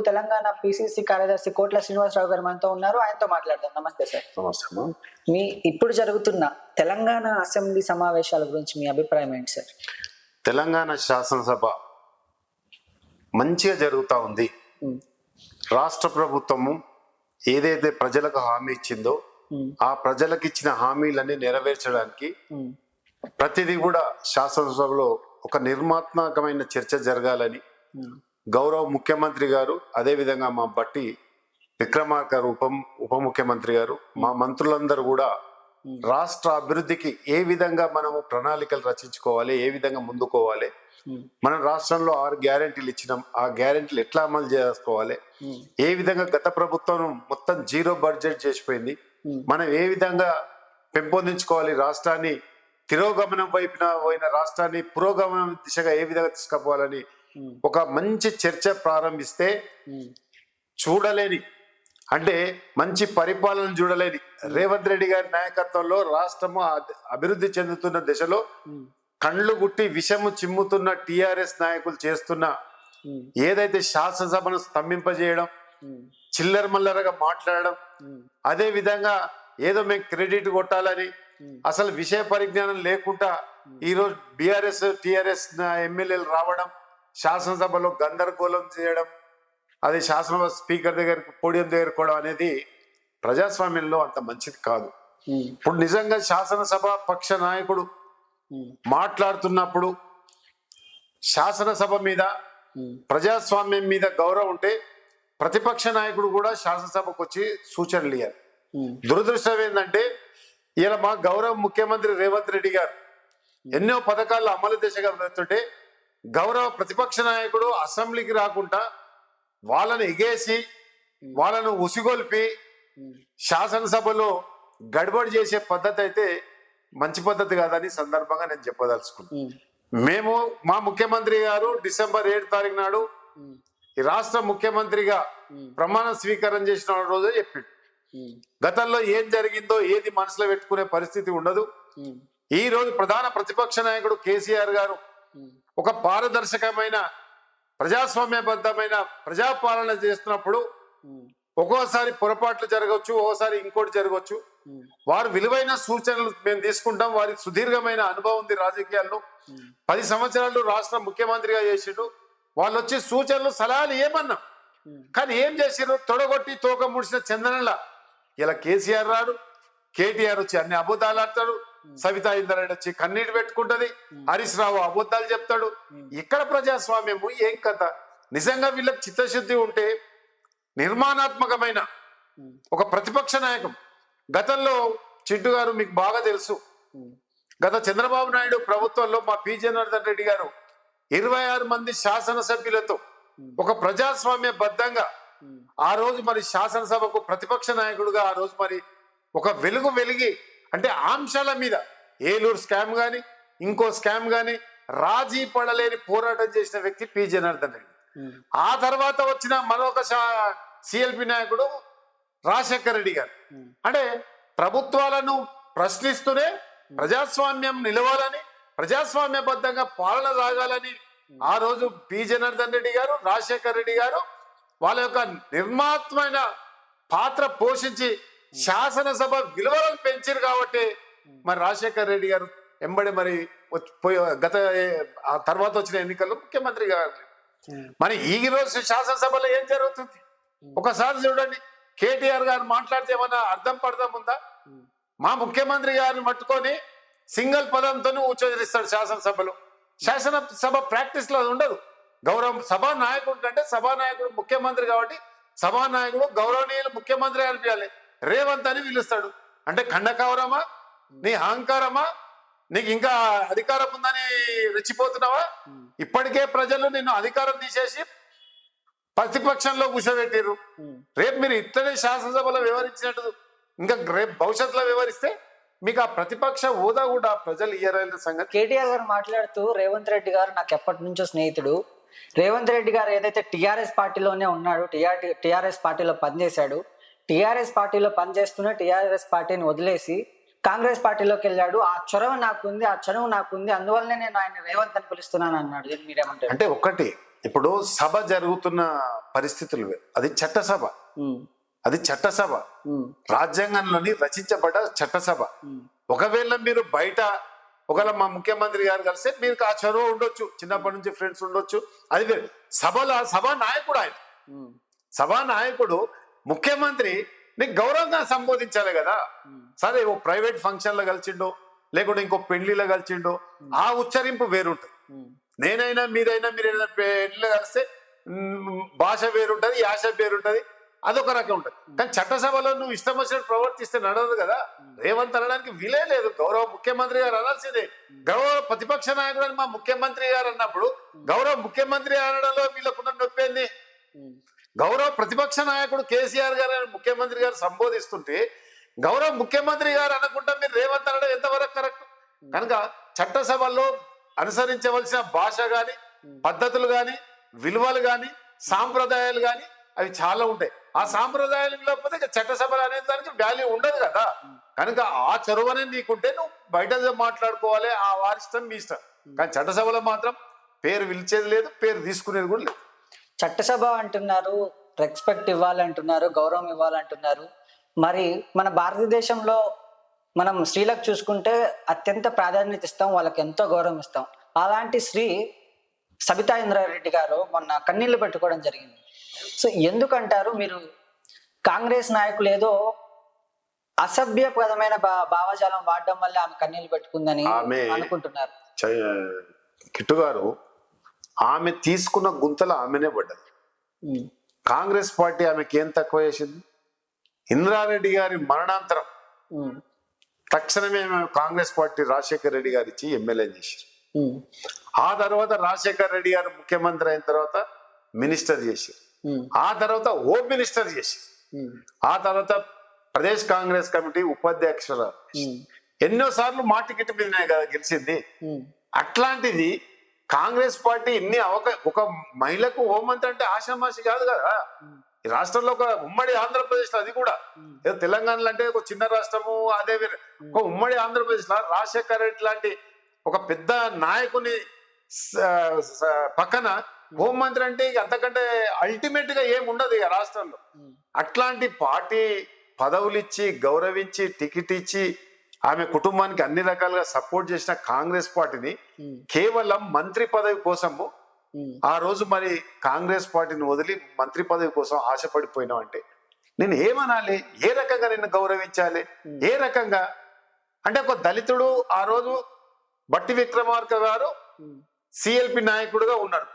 Telangana PCC కార్యదర్శి కోట్ల శ్రీనివాసరావు గారు మనతో ఉన్నారు. ఆయనతో మాట్లాడదాం. నమస్తే సార్. నమస్తే మీ ఇప్పుడు జరుగుతున్న తెలంగాణ అసెంబ్లీ సమావేశాల గురించి మీ అభిప్రాయం ఏంటి సార్? తెలంగాణ శాసనసభ మంచిగా జరుగుతూ ఉంది. రాష్ట్ర ప్రభుత్వము ఏదైతే ప్రజలకు హామీ ఇచ్చిందో ఆ ప్రజలకు ఇచ్చిన హామీలన్నీ నెరవేర్చడానికి ప్రతిదీ కూడా శాసనసభలో ఒక నిర్మాత్మకమైన చర్చ జరగాలని గౌరవ ముఖ్యమంత్రి గారు అదేవిధంగా మా బట్టి విక్రమార్క ఉప ఉప ముఖ్యమంత్రి గారు మా మంత్రులందరూ కూడా రాష్ట్ర అభివృద్ధికి ఏ విధంగా మనము ప్రణాళికలు రచించుకోవాలి ఏ విధంగా ముందుకోవాలి మనం రాష్ట్రంలో ఆరు గ్యారెంటీలు ఇచ్చినాం ఆ గ్యారెంటీలు ఎట్లా అమలు చేసుకోవాలి ఏ విధంగా గత ప్రభుత్వం మొత్తం జీరో బడ్జెట్ చేసిపోయింది మనం ఏ విధంగా పెంపొందించుకోవాలి రాష్ట్రాన్ని తిరోగమనం వైపున పోయిన రాష్ట్రాన్ని పురోగమనం దిశగా ఏ విధంగా తీసుకుపోవాలని ఒక మంచి చర్చ ప్రారంభిస్తే ఉమ్, చూడలేని అంటే మంచి పరిపాలన చూడలేని రేవంత్ రెడ్డి గారి నాయకత్వంలో రాష్ట్రము అభివృద్ధి చెందుతున్న దశలో కళ్ళు గుట్టి విషము చిమ్ముతున్న టిఆర్ఎస్ నాయకులు చేస్తున్న ఏదైతే శాసనసభను స్తంభింపజేయడం చిల్లర మల్లరగా మాట్లాడడం అదే విధంగా ఏదో మేము క్రెడిట్ కొట్టాలని అసలు విషయ పరిజ్ఞానం లేకుండా ఈరోజు బీఆర్ఎస్ టిఆర్ఎస్ ఎమ్మెల్యేలు రావడం శాసనసభలో గందరగోళం చేయడం అది శాసనసభ స్పీకర్ దగ్గరికి పోడియం దగ్గర కూడా అనేది ప్రజాస్వామ్యంలో అంత మంచిది కాదు. ఇప్పుడు నిజంగా శాసనసభ పక్ష నాయకుడు మాట్లాడుతున్నప్పుడు శాసనసభ మీద ప్రజాస్వామ్యం మీద గౌరవం ఉంటే ప్రతిపక్ష నాయకుడు కూడా శాసనసభకు వచ్చి సూచనలు ఇవ్వాలి దురదృష్టం ఏంటంటే ఇలా మా గౌరవ ముఖ్యమంత్రి రేవంత్ రెడ్డి గారు ఎన్నో పథకాలు అమలు దిశగా వెళ్తుంటే గౌరవ ప్రతిపక్ష నాయకుడు అసెంబ్లీకి రాకుండా వాళ్ళని ఎగేసి వాళ్ళను ఉసిగొల్పి శాసనసభలో గడబడి చేసే పద్ధతి అయితే మంచి పద్ధతి కాదని సందర్భంగా నేను చెప్పదలుచుకున్నాను మేము మా ముఖ్యమంత్రి గారు డిసెంబర్ ఏడు తారీఖు నాడు ఈ రాష్ట్ర ముఖ్యమంత్రిగా ప్రమాణ స్వీకారం చేసిన రోజే చెప్పిండు. గతంలో ఏం జరిగిందో ఏది మనసులో పెట్టుకునే పరిస్థితి ఉండదు. ఈ రోజు ప్రధాన ప్రతిపక్ష నాయకుడు కేసీఆర్ గారు ఒక పారదర్శకమైన ప్రజాస్వామ్యబద్ధమైన ప్రజాపాలన చేస్తున్నప్పుడు ఒక్కోసారి పొరపాట్లు జరగవచ్చు ఒక్కోసారి ఇంకోటి జరగవచ్చు. వారు విలువైన సూచనలు మేము తీసుకుంటాం వారి సుదీర్ఘమైన అనుభవం ఉంది రాజకీయాల్లో. పది సంవత్సరాలు రాష్ట్ర ముఖ్యమంత్రిగా చేసిండు వాళ్ళు వచ్చి సూచనలు సలహాలు ఏమన్నా. కానీ ఏం చేసిర్రు తొడగొట్టి తోక ముడిసిన చందనలా ఇలా కేసీఆర్ రాడు కేటీఆర్ వచ్చి అన్ని అబద్ధాలు ఆడతాడు సవితా ఇంద్రారెడ్డి వచ్చి కన్నీటి పెట్టుకుంటది. హరీష్ రావు అబద్ధాలు చెప్తాడు. ఇక్కడ ప్రజాస్వామ్యము ఏం కథ? నిజంగా వీళ్ళకి చిత్తశుద్ధి ఉంటే నిర్మాణాత్మకమైన ఒక ప్రతిపక్ష నాయకం. గతంలో చింటు గారు మీకు బాగా తెలుసు. గత చంద్రబాబు నాయుడు ప్రభుత్వంలో మా పి. జనార్దన్ రెడ్డి గారు ఇరవై ఆరు మంది శాసనసభ్యులతో ఒక ప్రజాస్వామ్య బద్ధంగా ఆ రోజు మరి శాసనసభకు ప్రతిపక్ష నాయకుడుగా ఆ రోజు మరి ఒక వెలుగు వెలిగి అంటే ఆంశాల మీద ఏలూరు స్కామ్ గాని ఇంకో స్కామ్ గాని రాజీ పడలేని పోరాటం చేసిన వ్యక్తి పి. జనార్దన్ రెడ్డి. ఆ తర్వాత వచ్చిన మరొక సిఎల్పి నాయకుడు రాజశేఖర్ రెడ్డి గారు. అంటే ప్రభుత్వాలను ప్రశ్నిస్తూనే ప్రజాస్వామ్యం నిలవాలని ప్రజాస్వామ్యబద్ధంగా పాలన సాగాలని ఆ రోజు పి. జనార్దన్ రెడ్డి గారు రాజశేఖర్ రెడ్డి గారు వాళ్ళ యొక్క నిర్మాత్మైన పాత్ర పోషించి శాసనసభ విలువలను పెంచారు కాబట్టి మరి రాజశేఖర్ రెడ్డి గారు ఎంబడి మరి గత ఆ తర్వాత వచ్చిన ఎన్నికల్లో ముఖ్యమంత్రి గారు. మరి ఈ రోజు శాసనసభలో ఏం జరుగుతుంది? ఒకసారి చూడండి. కేటీఆర్ గారు మాట్లాడితే ఏమన్నా అర్థం పడదాం ఉందా? మా ముఖ్యమంత్రి గారిని పట్టుకొని సింగిల్ పదంతోనే ఉచ్చరిస్తాడు శాసనసభలో. శాసనసభ ప్రాక్టీస్లో అది ఉండదు. గౌరవ సభా నాయకుడు కంటే సభానాయకుడు ముఖ్యమంత్రి కాబట్టి సభానాయకుడు గౌరవనీయులు ముఖ్యమంత్రి అనిపించాలి. రేవంత్ అని పిలుస్తాడు. అంటే ఖండకవరమా? నీ అహంకారమా? నీకు ఇంకా అధికారం ఉందని రెచ్చిపోతున్నావా? ఇప్పటికే ప్రజలు నిన్ను అధికారం తీసేసి ప్రతిపక్షంలో కూర్చోబెట్టారు ఉమ్, రేపు మీరు ఇట్లనే శాసనసభలో వివరించినట్టు ఇంకా రేపు భవిష్యత్తులో వివరిస్తే మీకు ఆ ప్రతిపక్ష హోదా కూడా ప్రజలు ఇయ్యరైన సంగతి. కేటీఆర్ గారు మాట్లాడుతూ రేవంత్ రెడ్డి గారు నాకు ఎప్పటి నుంచో స్నేహితుడు. రేవంత్ రెడ్డి గారు ఏదైతే టిఆర్ఎస్ పార్టీలోనే ఉన్నాడు టిఆర్ టిఆర్ఎస్ పార్టీలో పనిచేశాడు టిఆర్ఎస్ పార్టీలో పనిచేస్తూనే టిఆర్ఎస్ పార్టీని వదిలేసి కాంగ్రెస్ పార్టీలోకి వెళ్ళాడు. ఆ చొరవ నాకుంది ఆ చనువు నాకుంది. అందువల్లనే నేను ఆయన రేవంత్ అని పిలుస్తున్నాను అన్నాడు. మీరేమంటారు? అంటే ఒక్కటి ఇప్పుడు సభ జరుగుతున్న పరిస్థితులు. అది చట్టసభ. అది చట్టసభ. రాజ్యాంగంలోని రచించబడ్డ చట్టసభ. ఒకవేళ మీరు బయట ఒకవేళ మా ముఖ్యమంత్రి గారు కలిస్తే మీకు ఆ చొరవ ఉండొచ్చు. చిన్నప్పటి నుంచి ఫ్రెండ్స్ ఉండొచ్చు. అది. సభలో సభా నాయకుడు ఆయన. సభా నాయకుడు ముఖ్యమంత్రి నీకు గౌరవంగా సంబోధించాలి కదా. సరే ఓ ప్రైవేట్ ఫంక్షన్లో కలిసిండో లేకుంటే ఇంకో పెళ్ళిలో కలిసిండో ఆ ఉచ్చరింపు వేరుంటుంది. ఉమ్, నేనైనా మీరైనా మీరైనా పెళ్ళిలో కలిస్తే భాష వేరుంటది యాస వేరుంటది అదొక రకం ఉంటది. కానీ చట్టసభలో నువ్వు ఇష్టం వచ్చినట్టు ప్రవర్తిస్తే నడవదు కదా. రేవంత్ అనడానికి వీలే లేదు. గౌరవ ముఖ్యమంత్రి గారు అనాల్సిందే. గౌరవ ప్రతిపక్ష నాయకుడు అని మా ముఖ్యమంత్రి గారు అన్నప్పుడు గౌరవ ముఖ్యమంత్రి అనడంలో వీళ్ళకున్న నొప్పేంది? ఉమ్, గౌరవ ప్రతిపక్ష నాయకుడు కేసీఆర్ గారు ముఖ్యమంత్రి గారు సంబోధిస్తుంటే గౌరవ ముఖ్యమంత్రి గారు అనకుండా మీరు రేవంత్ అనడం ఎంతవరకు కరెక్ట్? కనుక చట్టసభల్లో అనుసరించవలసిన భాష కానీ పద్ధతులు కానీ విలువలు కానీ సాంప్రదాయాలు కానీ అవి చాలా ఉంటాయి. ఆ సాంప్రదాయాలు లేకపోతే ఇక చట్టసభలు అనే దానికి వాల్యూ ఉండదు కదా. కనుక ఆ చొరవనే నీకుంటే నువ్వు బయట మాట్లాడుకోవాలి ఆ వారి ఇష్టం మీ ఇష్టం. కానీ చట్టసభలో మాత్రం పేరు పిలిచేది లేదు పేరు తీసుకునేది కూడా లేదు. చట్టసభ అంటున్నారు రెస్పెక్ట్ ఇవ్వాలంటున్నారు గౌరవం ఇవ్వాలంటున్నారు. మరి మన భారతదేశంలో మనం స్త్రీలకు చూసుకుంటే అత్యంత ప్రాధాన్యత ఇస్తాం వాళ్ళకి ఎంతో గౌరవం ఇస్తాం. అలాంటి స్త్రీ సబితా ఇంద్రారెడ్డి గారు మొన్న కన్నీళ్ళు పెట్టుకోవడం జరిగింది. సో ఎందుకంటారు? మీరు కాంగ్రెస్ నాయకులు ఏదో అసభ్యపదమైన భావజాలం వాడడం వల్ల ఆమె కన్నీళ్ళు పెట్టుకుందని అనుకుంటున్నారు. కిట్టు గారు ఆమె తీసుకున్న గుంతలు ఆమెనే పడ్డది. కాంగ్రెస్ పార్టీ ఆమెకి ఏం తక్కువ చేసింది? ఇంద్రారెడ్డి గారి మరణాంతరం. తక్షణమే కాంగ్రెస్ పార్టీ రాజశేఖర్ రెడ్డి గారు ఇచ్చి ఎమ్మెల్యే చేశారు. ఆ తర్వాత రాజశేఖర్ రెడ్డి గారు ముఖ్యమంత్రి అయిన తర్వాత మినిస్టర్ చేశారు. ఆ తర్వాత హోమ్ మినిస్టర్ చేశారు. ఆ తర్వాత ప్రదేశ్ కాంగ్రెస్ కమిటీ ఉపాధ్యక్షురాలు. ఉమ్, ఎన్నో సార్లు మా టికెట్ మీదనే కదా గెలిచింది. అట్లాంటిది కాంగ్రెస్ పార్టీ ఇన్ని అవక ఒక మహిళకు హోంమంత్రి అంటే ఆషామాషి కాదు కదా. ఈ రాష్ట్రంలో ఒక ఉమ్మడి ఆంధ్రప్రదేశ్లో అది కూడా. ఏదో తెలంగాణలో అంటే ఒక చిన్న రాష్ట్రము అదే ఒక ఉమ్మడి ఆంధ్రప్రదేశ్లో రాజశేఖర రెడ్డి లాంటి ఒక పెద్ద నాయకుని పక్కన హోంమంత్రి అంటే ఇక అంతకంటే అల్టిమేట్గా ఏం ఉండదు ఇక రాష్ట్రంలో. అట్లాంటి పార్టీ పదవులు ఇచ్చి గౌరవించి టికెట్ ఇచ్చి ఆమె కుటుంబానికి అన్ని రకాలుగా సపోర్ట్ చేసిన కాంగ్రెస్ పార్టీని కేవలం మంత్రి పదవి కోసము ఆ రోజు మరి కాంగ్రెస్ పార్టీని వదిలి మంత్రి పదవి కోసం ఆశపడిపోయినావు అంటే నేను ఏమనాలి? ఏ రకంగా నిన్ను గౌరవించాలి? ఏ రకంగా? అంటే ఒక దళితుడు ఆ రోజు బట్టి విక్రమార్క గారు సిఎల్పి నాయకుడుగా ఉన్నారు.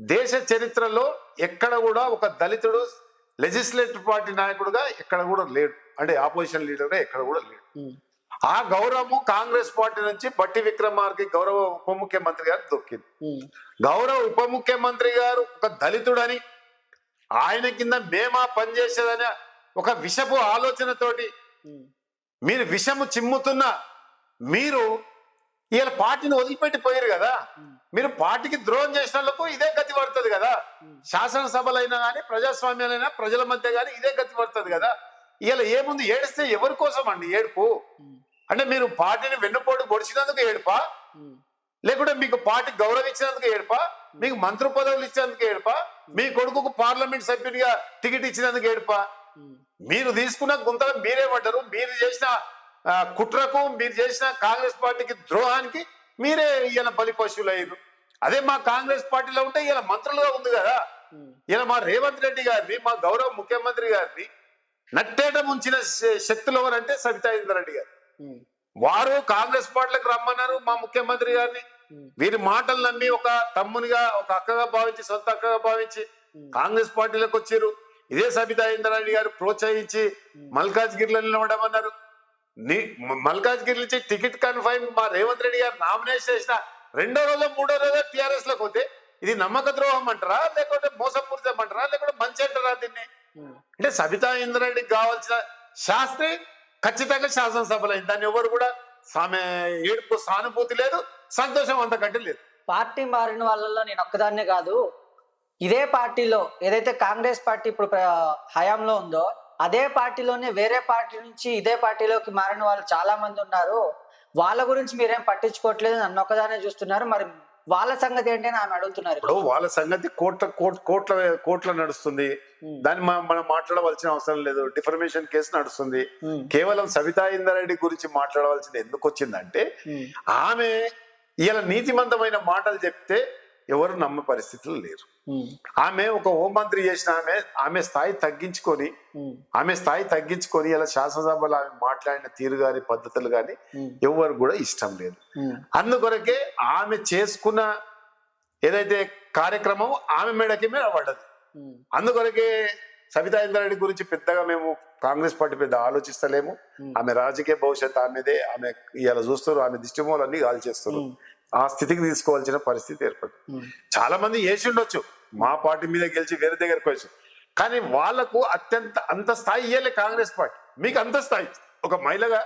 దేశ చరిత్రలో ఎక్కడ కూడా ఒక దళితుడు లెజిస్లేటివ్ పార్టీ నాయకుడుగా ఎక్కడ కూడా లేడు. అంటే ఆపోజిషన్ లీడర్గా ఎక్కడ కూడా లేడు. ఆ గౌరవము కాంగ్రెస్ పార్టీ నుంచి బట్టి విక్రమార్కి గౌరవ ఉప ముఖ్యమంత్రి గారు దొక్కింది గౌరవ ఉప ముఖ్యమంత్రి గారు ఒక దళితుడని ఆయన కింద మేమా పనిచేసేదని ఒక విషపు ఆలోచనతోటి మీరు విషము చిమ్ముతున్న మీరు ఇలా పార్టీని వదిలిపెట్టి పోయారు కదా మీరు పార్టీకి ద్రోహం చేసిన వాళ్ళకు ఇదే గతి పడుతుంది కదా. శాసనసభలైనా కానీ ప్రజాస్వామ్యాలైనా ప్రజల మధ్య కానీ ఇదే గతి పడుతుంది కదా. ఇలా ఏముంది ఏడిస్తే ఎవరి కోసం అండి ఏడుపు అంటే మీరు పార్టీని వెన్నుపోటు పొడిచినందుకు ఏడుపా? లేకుంటే మీకు పార్టీ గౌరవించినందుకు ఏడుపా? మీకు మంత్రి పదవులు ఇచ్చినందుకు ఏడుపా? మీ కొడుకుకు పార్లమెంట్ సభ్యుడిగా టికెట్ ఇచ్చినందుకు ఏడుపా? మీరు తీసుకున్న గుంతలు మీరే పడ్డారు మీరు చేసిన కుట్రకు మీరు చేసిన కాంగ్రెస్ పార్టీకి ద్రోహానికి మీరే ఈయన బలి పశువులు అయ్యారు అదే మా కాంగ్రెస్ పార్టీలో ఉంటే ఈయన మంత్రులుగా ఉంది కదా. ఈయన మా రేవంత్ రెడ్డి గారిని మా గౌరవ ముఖ్యమంత్రి గారిని నట్టేట ముంచిన శక్తులు ఎవరంటే సబితా ఇంద్రారెడ్డి గారు. వారు కాంగ్రెస్ పార్టీలకు రమ్మన్నారు మా ముఖ్యమంత్రి గారిని. వీరి మాటలు నమ్మి ఒక తమ్మునిగా ఒక అక్కగా భావించి సొంత అక్కగా భావించి. కాంగ్రెస్ పార్టీలోకి వచ్చారు. ఇదే సబితా ఇంద్రారెడ్డి గారు ప్రోత్సహించి మల్కాజ్గిరిలో నిలవడమన్నారు నీ మల్కాజ్గిరి నుంచి టికెట్ కన్ఫైన్ మా రేవంత్ రెడ్డి గారు నామినేషన్ చేసిన రెండో రోజు మూడో రోజు టిఆర్ఎస్లోకి పోతే ఇది నమ్మక ద్రోహం అంటారా? లేకపోతే మోసపూరితం అంటారా? లేకపోతే మంచి అంటారా దీన్ని? అంటే సబితా ఇంద్రారెడ్డికి కావాల్సిన శాస్త్రి ఖచ్చితంగా శాసనసభలో అయింది. దాన్ని ఎవరు కూడా సామె ఏడుపు సానుభూతి లేదు సంతోషం అంతకంటే లేదు. పార్టీ మారిన వాళ్ళలో నేను ఒక్కదాన్నే కాదు. ఇదే పార్టీలో ఏదైతే కాంగ్రెస్ పార్టీ ఇప్పుడు హయాంలో ఉందో అదే పార్టీలోనే వేరే పార్టీ నుంచి ఇదే పార్టీలోకి మారిన వాళ్ళు చాలా మంది ఉన్నారు. వాళ్ళ గురించి మీరేం పట్టించుకోవట్లేదు నన్ను ఒక్కదానే చూస్తున్నారు. మరి వాళ్ళ సంగతి ఏంటి అని ఆమె అడుగుతున్నారు ఇప్పుడు వాళ్ళ సంగతి కోట్ల కోట్- కోట్ల కోట్ల నడుస్తుంది. ఉమ్, దాన్ని మనం మాట్లాడవలసిన అవసరం లేదు. డిఫర్మేషన్ కేసు నడుస్తుంది. ఉమ్, కేవలం సబితా ఇందారెడ్డి గురించి మాట్లాడవలసింది ఎందుకు వచ్చిందంటే ఉమ్, ఆమె ఇలా నీతిమంతమైన మాటలు చెప్తే ఎవరు నమ్మే పరిస్థితులు లేరు. ఆమె ఒక హోంమంత్రి చేసిన ఆమె ఆమె స్థాయి తగ్గించుకొని ఆమె స్థాయి తగ్గించుకొని ఇలా శాసనసభలో ఆమె మాట్లాడిన తీరు గాని పద్ధతులు గాని ఎవరు కూడా ఇష్టం లేదు. అందుకొరకే ఆమె చేసుకున్న ఏదైతే కార్యక్రమం ఆమె మేడకి మీద పడ్డది. అందుకొరకే సబితా ఇంద్రారెడ్డి గురించి పెద్దగా మేము కాంగ్రెస్ పార్టీ పెద్ద ఆలోచిస్తలేము. ఆమె రాజకీయ భవిష్యత్తు ఆమెదే ఆమె ఇలా చూస్తారు ఆమె దిష్టిమూలన్నీ కాల్ చేస్తారు ఉమ్, ఆ స్థితికి తీసుకోవాల్సిన పరిస్థితి ఏర్పడింది ఉమ్, చాలా మంది వేసి ఉండొచ్చు. మా పార్టీ మీద గెలిచి వేరే దగ్గరకు వచ్చి. కానీ వాళ్ళకు అత్యంత అంత స్థాయి ఇయ్యలే కాంగ్రెస్ పార్టీ. మీకు అంత స్థాయి. ఒక మహిళగా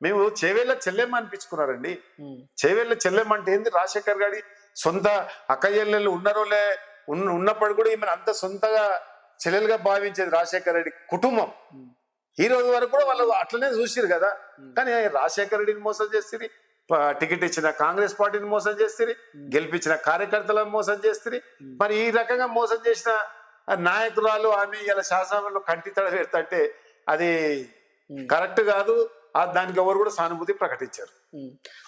మేము చేవేళ్ళ చెల్లెమ్మ అనిపించుకున్నారండి. ఉమ్, చేవేళ్ళ చెల్లెమ్మ అంటే ఏంది? రాజశేఖర్ గారి సొంత అక్క చెల్లెళ్ళు ఉన్నారోలే ఉన్న ఉన్నప్పుడు కూడా ఈమెను అంత సొంతగా చెల్లెలుగా భావించేది రాజశేఖర రెడ్డి కుటుంబం. ఉమ్, ఈ రోజు వరకు కూడా వాళ్ళు అట్లనే చూసిరు కదా. కానీ రాజశేఖర రెడ్డిని మోసం చేసిరి ప- టికెట్ ఇచ్చిన కాంగ్రెస్ పార్టీని మోసం చేసిరి గెలిపించిన కార్యకర్తలను మోసం చేసిరి మరి ఈ రకంగా మోసం చేసిన నాయకురాలు ఆమె ఇలా శాసనంలో కంటి తడ పెడతంటే అది. కరెక్ట్ కాదు. దానికి ఎవరు కూడా సానుభూతి ప్రకటించారు.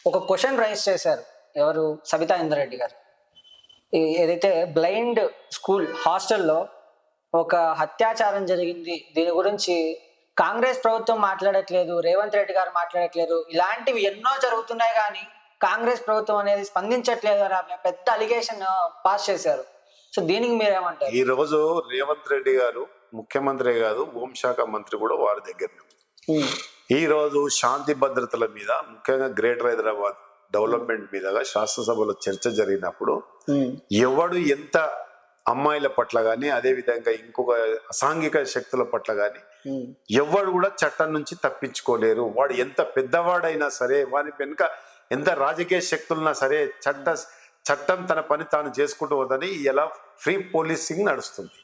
ఒక క్వశ్చన్ రైజ్ చేశారు ఎవరు? సబితా ఇంద్రారెడ్డి గారు. ఏదైతే బ్లైండ్ స్కూల్ హాస్టల్లో ఒక అత్యాచారం జరిగింది దీని గురించి కాంగ్రెస్ ప్రభుత్వం మాట్లాడట్లేదు రేవంత్ రెడ్డి గారు మాట్లాడట్లేదు ఇలాంటివి ఎన్నో జరుగుతున్నాయి కానీ కాంగ్రెస్ ప్రభుత్వం అనేది స్పందించట్లేదు అని పెద్ద అలిగేషన్ పాస్ చేశారు. సో దీనికి మీరేమంటారు? ఈ రోజు రేవంత్ రెడ్డి గారు ముఖ్యమంత్రి కాదు హోంశాఖ మంత్రి కూడా వారి దగ్గర ఈ రోజు శాంతి భద్రతల మీద ముఖ్యంగా గ్రేటర్ హైదరాబాద్ డెవలప్మెంట్ మీదగా శాసనసభలో చర్చ జరిగినప్పుడు ఎవడు ఎంత అమ్మాయిల పట్ల కానీ అదే విధంగా ఇంకొక అసాంఘిక శక్తుల పట్ల కానీ ఎవడు కూడా చట్టం నుంచి తప్పించుకోలేరు. వాడు ఎంత పెద్దవాడైనా సరే వాని వెనుక ఎంత రాజకీయ శక్తులున్నా సరే చట్ట చట్టం తన పని తాను చేసుకుంటూ పోదని ఇలా ఫ్రీ పోలీసింగ్ నడుస్తుంది.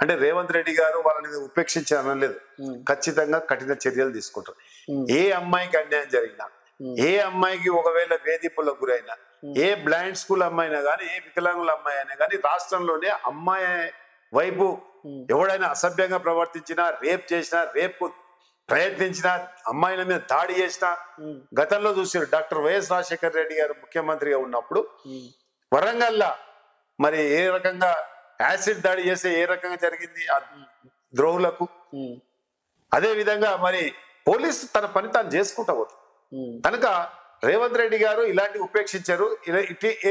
అంటే రేవంత్ రెడ్డి గారు వాళ్ళని ఉపేక్షించి అనలేదు ఉమ్, ఖచ్చితంగా కఠిన చర్యలు తీసుకుంటారు. ఏ అమ్మాయికి అన్యాయం జరిగినా ఏ అమ్మాయికి ఒకవేళ వేధింపులకు గురైనా ఏ బ్లైండ్ స్కూల్ అమ్మాయినా కానీ ఏ వికలాంగుల అమ్మాయి అయినా కానీ రాష్ట్రంలోనే అమ్మాయి వైపు ఎవడైనా అసభ్యంగా ప్రవర్తించినా రేప్ చేసినా రేప్ ప్రయత్నించినా అమ్మాయిల మీద దాడి చేసినా గతంలో చూసారు డాక్టర్ వైఎస్ రాజశేఖర రెడ్డి గారు ముఖ్యమంత్రిగా ఉన్నప్పుడు వరంగల్లా మరి ఏ రకంగా యాసిడ్ దాడి చేస్తే ఏ రకంగా జరిగింది ఆ ద్రోహులకు? అదే విధంగా మరి పోలీసు తన పని తాను చేసుకుంటా పోతుంది. కనుక రేవంత్ రెడ్డి గారు ఇలాంటి ఉపేక్షించారు.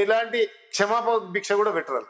ఇలాంటి క్షమాపణ భిక్ష కూడా పెట్టరు